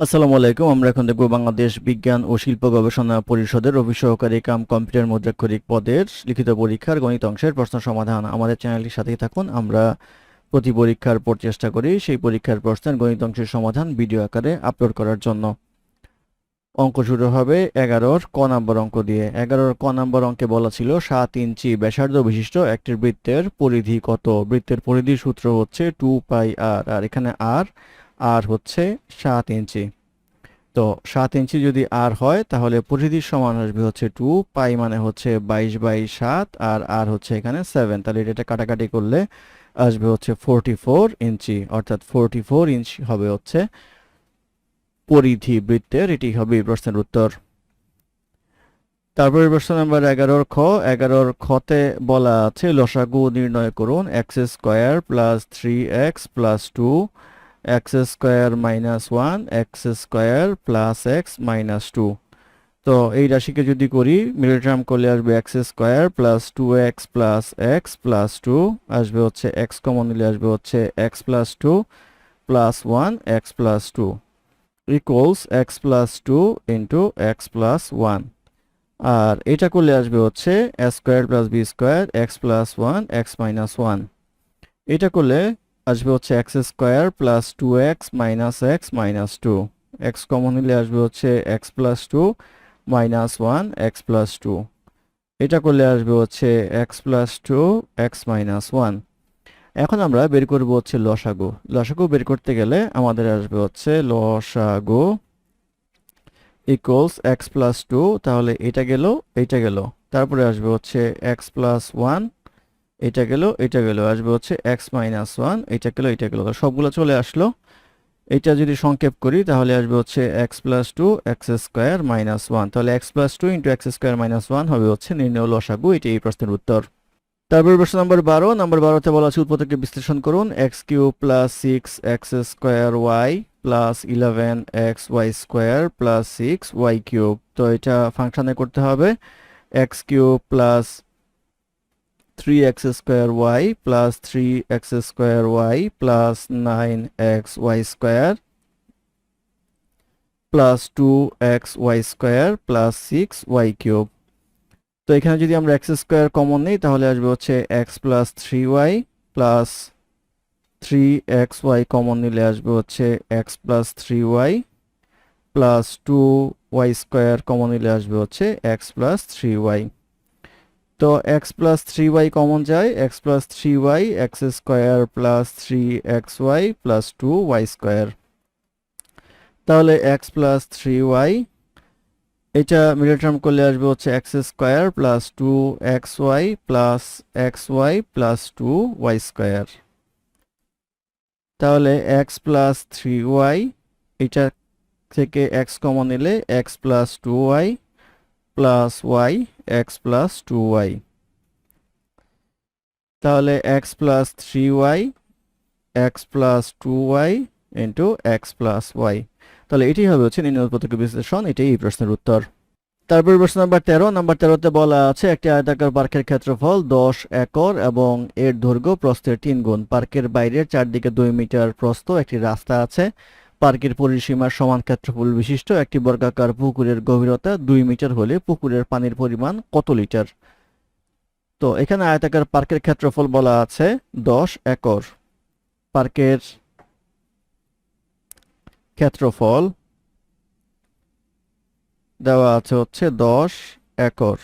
আসসালামু আলাইকুম, আমরা এখন দেখব বাংলাদেশ বিজ্ঞান ও শিল্প গবেষণা পরিষদের অফিস সহকারী কাম কম্পিউটার মুদ্রাক্ষরিক পদের লিখিত পরীক্ষার গণিত অংশের প্রশ্ন সমাধান। আমাদের চ্যানেলটির সাথেই থাকুন, আমরা প্রতি পরীক্ষার পর চেষ্টা করি সেই পরীক্ষার প্রশ্নের গণিত অংশের সমাধান ভিডিও আকারে আপলোড করার জন্য। অঙ্ক শুরু হবে এগারোর ক নম্বর অঙ্ক দিয়ে। এগারোর ক নম্বর অঙ্কে বলা ছিল সাত ইঞ্চি ব্যাসার্ধ বিশিষ্ট একটি বৃত্তের পরিধি কত? বৃত্তের পরিধি সূত্র হচ্ছে টু পাই আর আর এখানে আর আর হচ্ছে সাত ইঞ্চি। তো সাত ইঞ্চি যদি আর হয়, তাহলে পরিধির সমান আসবে হচ্ছে টু পাই মানে হচ্ছে বাইশ বাই সাত, আর আর হচ্ছে এখানে সেভেন তাহলে এটা কাটাকাটি করলে আসবে হচ্ছে ফোরটি ফোর ইঞ্চি, অর্থাৎ ফোরটি ফোর ইঞ্চ হবে হচ্ছে পরিধি বৃত্তের, এটি হবে প্রশ্নের উত্তর। তারপরে প্রশ্ন নাম্বার এগারোর খ। এগারোর খতে বলা আছে, লসাগু নির্ণয় করুন, x square plus three x plus two x square minus one x square plus x minus two তো এই রাশিকে যদি করি মিডল টার্ম করলে আসবে x square plus two x plus x plus two আসবে হচ্ছে এক্স কমন নিলে আসবে হচ্ছে x plus two plus one x plus two equals x plus two into x plus one আর এটা করলে আসবে হচ্ছে a square plus b square x plus one x minus one এটা করলে আসবে হচ্ছে x square plus two x minus x minus two x common নিলে আসবে হচ্ছে x plus two minus one x plus two এটা করলে আসবে হচ্ছে x plus two x minus one এখন আমরা বের করব হচ্ছে লসাগু। লসাগু বের করতে গেলে আমাদের আসবে হচ্ছে লসাগু ইকুয়ালস এক্স প্লাস টু তাহলে এটা গেল, এইটা গেল। তারপরে আসবে হচ্ছে এক্স প্লাস ওয়ান এটা গেল এটা গেল, আসবে হচ্ছে এক্স মাইনাস ওয়ান এটা গেল এটা গেল। সবগুলো চলে আসলো। এটা যদি সংক্ষেপ করি, তাহলে আসবে হচ্ছে x plus two x square minus one তাহলে x plus two into x square minus one হবে হচ্ছে নির্ণয় লসাগু, এটি এই প্রশ্নের উত্তর। তারপর প্রশ্ন নম্বর বারো। নম্বর বারোতে বলা আছে উৎপত্তিকে বিশ্লেষণ করুন। X cube plus six x square y plus eleven x y square plus six y cube তো এটা ফাংশনে করতে হবে। X cube plus three x square y plus three x square y plus nine x y square plus two x y square plus six y cube তো এখানে যদি আমরা x square common নিই, তাহলে আসবে হচ্ছে x plus three y plus three x y common নিলে আসবে হচ্ছে x plus three y plus two y square common নিলে আসবে হচ্ছে এক্স প্লাস থ্রি ওয়াই তো x plus three y common যায় x plus three y x square plus three x y plus two y square তাহলে x plus three y এটা middle term করলে আসবে হচ্ছে x square plus two x y plus x y plus two y square তাহলে x plus three y এটা থেকে x common নিলে x plus two y plus y x plus two y তাহলে x plus three y x plus two y into x plus y তাহলে এটি হবে হচ্ছে প্রত্যক্ষ বিশ্লেষণ, এটাই এই প্রশ্নের উত্তর। তারপর প্রশ্ন নাম্বার তেরো, নাম্বার তেরোতে বলা আছে, একটি আয়তাকার পার্কের ক্ষেত্রফল দশ একর এবং এর দৈর্ঘ্য প্রস্থের তিন গুণ। পার্কের বাইরের চারদিকে দুই মিটার প্রস্থ, একটি রাস্তা আছে। পার্কের পরিসীমার সমান ক্ষেত্রফল বিশিষ্ট একটি বর্গাকার পুকুরের গভীরতা দুই মিটার হলে পুকুরের পানির পরিমাণ কত লিটার? তো এখানে আয়তাকার পার্কের ক্ষেত্রফল বলা আছে দশ একর। পার্কের ক্ষেত্রফল দেওয়া আছে হচ্ছে দশ একর।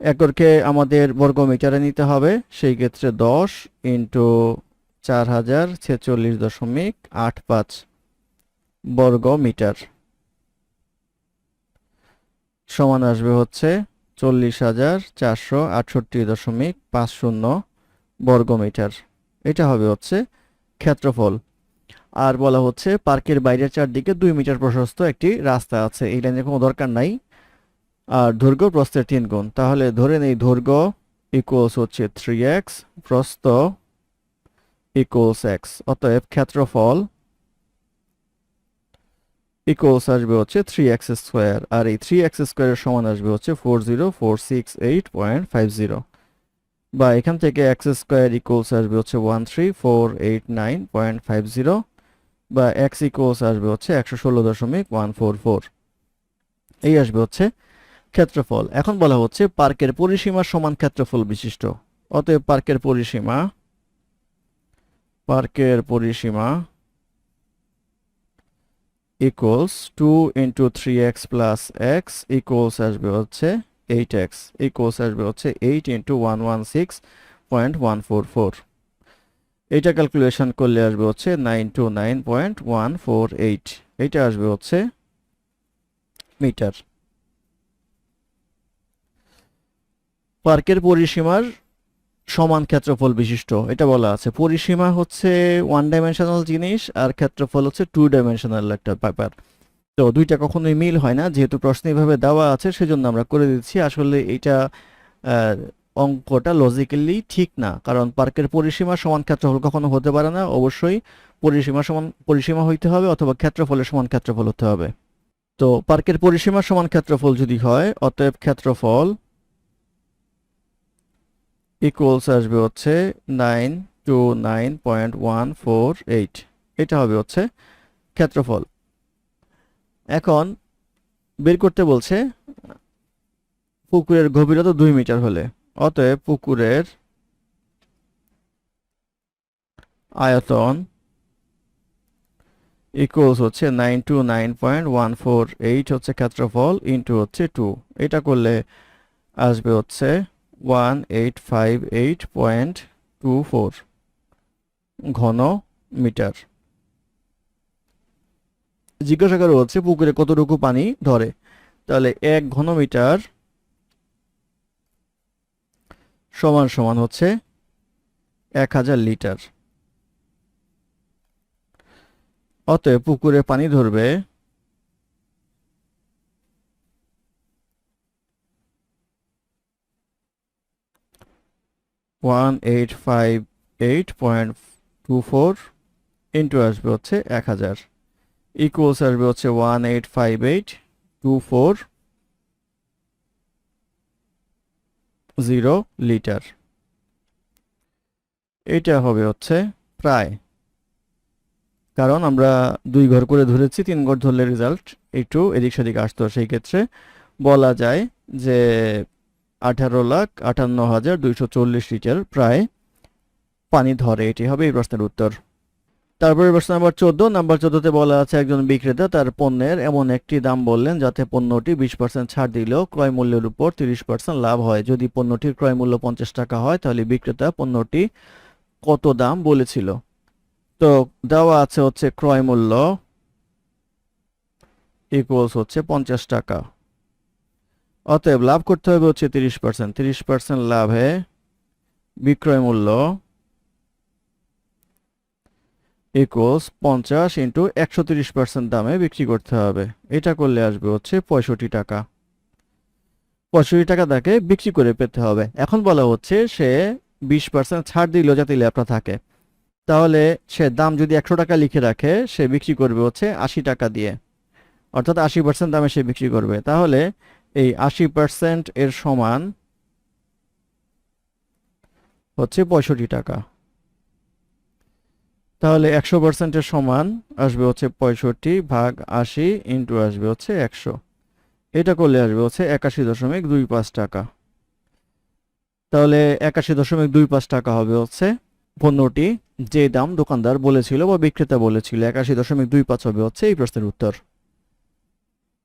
একরকে আমাদের বর্গ মিটারে নিতে হবে, সেই ক্ষেত্রে দশ ইন্টু চার হাজার ছেচল্লিশ দশমিক আট পাঁচ বর্গ মিটার সমান আসবে হচ্ছে চল্লিশ হাজার চারশো আটষট্টি দশমিক পাঁচ শূন্য বর্গ মিটার এটা হবে হচ্ছে ক্ষেত্রফল। আর বলা হচ্ছে পার্কের বাইরের চারদিকে দুই মিটার প্রশস্ত একটি রাস্তা আছে। এই লাইনের কোনো দরকার নাই। আর দৈর্ঘ্য প্রস্থের তিন গুণ। তাহলে ধরে নেই, দৈর্ঘ্য ইকুয়ালস হচ্ছে থ্রি এক্স প্রস্থ ইকুয়ালস এক্স অতএব ক্ষেত্রফল ইকুয়ালস আসবে হচ্ছে থ্রি এক্স স্কোয়ার আর এই থ্রি এক্স স্কোয়ারের সমান আসবে হচ্ছে four zero four six eight point five zero বা এখান থেকে এক্স স্কোয়ার ইকুয়ালস আসবে হচ্ছে one three four eight nine point five zero বা এক্স ইকুয়ালস আসবে হচ্ছে একশো ষোলো দশমিক ওয়ান ফোর ফোর এই আসবে হচ্ছে ক্ষেত্রফল। এখন বলা হচ্ছে পার্কের পরিসীমা সমান ক্ষেত্রফল বিশিষ্ট। অতএব পার্কের পরিসীমা পার্কের পরিসীমা equals two into three x plus x equals আসবে হচ্ছে এইট এক্স ইকুয়ালস আসবে হচ্ছে eight into one one six point one four four এইটা ক্যালকুলেশন করলে আসবে হচ্ছে nine two nine point one four eight এইটা আসবে হচ্ছে মিটার পার্কের পরিসীমার সমান ক্ষেত্রফল বিশিষ্ট, এটা বলা আছে। পরিসীমা হচ্ছে ওয়ান ডাইমেনশনাল জিনিস আর ক্ষেত্রফল হচ্ছে টু ডাইমেনশনাল একটা ব্যাপার। তো দুইটা কখনোই মিল হয় না, যেহেতু প্রশ্ন এইভাবে দেওয়া আছে, সেজন্য আমরা করে দিচ্ছি। আসলে এটা অঙ্কটা লজিক্যালি ঠিক না, কারণ পার্কের পরিসীমা সমান ক্ষেত্রফল কখনো হতে পারে না। অবশ্যই পরিসীমা সমান, পরিসীমা হইতে হবে অথবা ক্ষেত্রফলের সমান ক্ষেত্রফল হতে হবে। তো পার্কের পরিসীমা সমান ক্ষেত্রফল যদি হয়, অতএব ক্ষেত্রফল ইকুয়ালস আসবে হচ্ছে nine two nine point one four eight এটা হবে হচ্ছে ক্ষেত্রফল। এখন বের করতে বলছে পুকুরের গভীরতা দুই মিটার হলে। অতএব পুকুরের আয়তন ইকুয়ালস হচ্ছে nine two nine point one four eight হচ্ছে ক্ষেত্রফল ইন্টু হচ্ছে টু এটা করলে আসবে হচ্ছে one eight five eight point two four ঘন মিটার জিজ্ঞাসা করা হচ্ছে পুকুরে কতটুকু পানি ধরে? তাহলে এক ঘন মিটার সমান সমান হচ্ছে এক হাজার লিটার। অতএব পুকুরে পানি ধরবে one eight five eight point two four into আসবে হচ্ছে এক হাজার। ইকুয়ালস আসবে হচ্ছে one eight five eight two four zero litre এটা হবে হচ্ছে প্রায়। কারণ আমরা দুই ঘর করে ধরেছি, তিন ঘর ধরলে রেজাল্ট একটু এদিক সেদিক আসতো। সেই ক্ষেত্রে বলা যায় যে আঠারো লাখ আটান্ন হাজার দুইশো চল্লিশ লিটার প্রায় পানি ধরে। এটি হবে এই প্রশ্নের উত্তর। তারপরে প্রশ্ন নাম্বার চোদ্দ। নাম্বার চোদ্দতে বলা আছে, একজন বিক্রেতা তার পণ্যের এমন একটি দাম বললেন যাতে পণ্যটি বিশ পার্সেন্ট ছাড় দিলেও ক্রয় মূল্যের উপর তিরিশ পার্সেন্ট লাভ হয়। যদি পণ্যটির ক্রয় মূল্য পঞ্চাশ টাকা হয়, তাহলে বিক্রেতা পণ্যটি কত দাম বলেছিল? তো দেওয়া আছে হচ্ছে ক্রয় মূল্য ইকুয়ালস হচ্ছে পঞ্চাশ টাকা। অতএব লাভ করতে হবে হচ্ছে তিরিশ পার্সেন্ট তিরিশ পার্সেন্ট লাভে বিক্রয় মূল্য ইকুয়ালস পঞ্চাশ ইন্টু একশো দামে বিক্রি করতে হবে। এটা করলে আসবে হচ্ছে পঁয়ষট্টি টাকা। পঁয়ষট্টি টাকা তাকে বিক্রি করে পেতে হবে। এখন বলা হচ্ছে সে বিশ পার্সেন্ট ছাড় দিল যাতে ল্যাপটা থাকে। তাহলে সে দাম যদি একশো টাকা লিখে রাখে, সে বিক্রি করবে হচ্ছে আশি টাকা দিয়ে। অর্থাৎ আশি পার্সেন্ট দামে সে বিক্রি করবে। তাহলে এই আশি পার্সেন্ট এর সমান হচ্ছে পঁয়ষট্টি টাকা। তাহলে একশো পার্সেন্টের সমান আসবে হচ্ছে পঁয়ষট্টি ভাগ আশি ইন্টু আসবে হচ্ছে একশো। এটা করলে আসবে হচ্ছে একাশি দশমিক দুই পাঁচ টাকা। তাহলে একাশি দশমিক দুই পাঁচ টাকা হবে হচ্ছে পণ্যটি যে দাম দোকানদার বলেছিল বা বিক্রেতা বলেছিল, একাশি দশমিক দুই পাঁচ হবে হচ্ছে এই প্রশ্নের উত্তর।